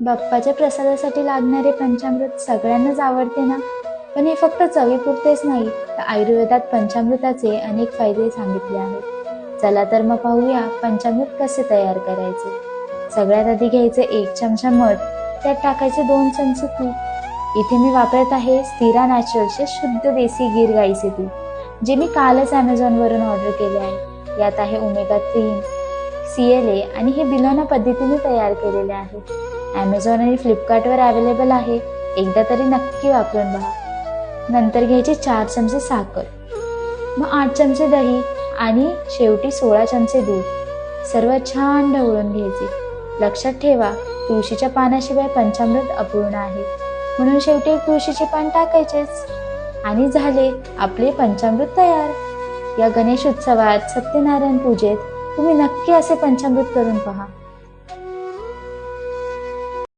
बाप्पाच्या प्रसादासाठी लागणारे पंचामृत सगळ्यांनाच आवडते ना? पण हे फक्त चवीपुरतेच नाही तर आयुर्वेदात पंचामृताचे अनेक फायदे सांगितले आहेत. चला तर मग पाहूया पंचामृत कसे तयार करायचे. सगळ्यात आधी घ्यायचे एक चमचा मध त्यात टाकायचे दोन चमचे तूप. इथे मी वापरत आहे स्थिरा नॅचरलचे शुद्ध देसी गीर गाईचे तूप जे मी कालच ॲमेझॉनवरून ऑर्डर केले आहे. यात आहे ओमेगा तीन सी एल ए आणि हे बिलोना पद्धतीने तयार केलेले आहे. ॲमेझॉन आणि फ्लिपकार्टवर अवेलेबल आहे. एकदा तरी नक्की वापरून पहा नंतर घ्यायचे चार चमचे साखर मग आठ चमचे दही आणि शेवटी सोळा चमचे दूध. सर्व छान ढवळून घ्यायचे. लक्षात ठेवा तुळशीच्या पानाशिवाय पंचामृत अपूर्ण आहे. म्हणून शेवटी एक तुळशीचे पान टाकायचेच. आणि झाले आपले पंचामृत तयार. या गणेश उत्सवात सत्यनारायण पूजेत तुम्ही नक्की असे पंचामृत करून पहा.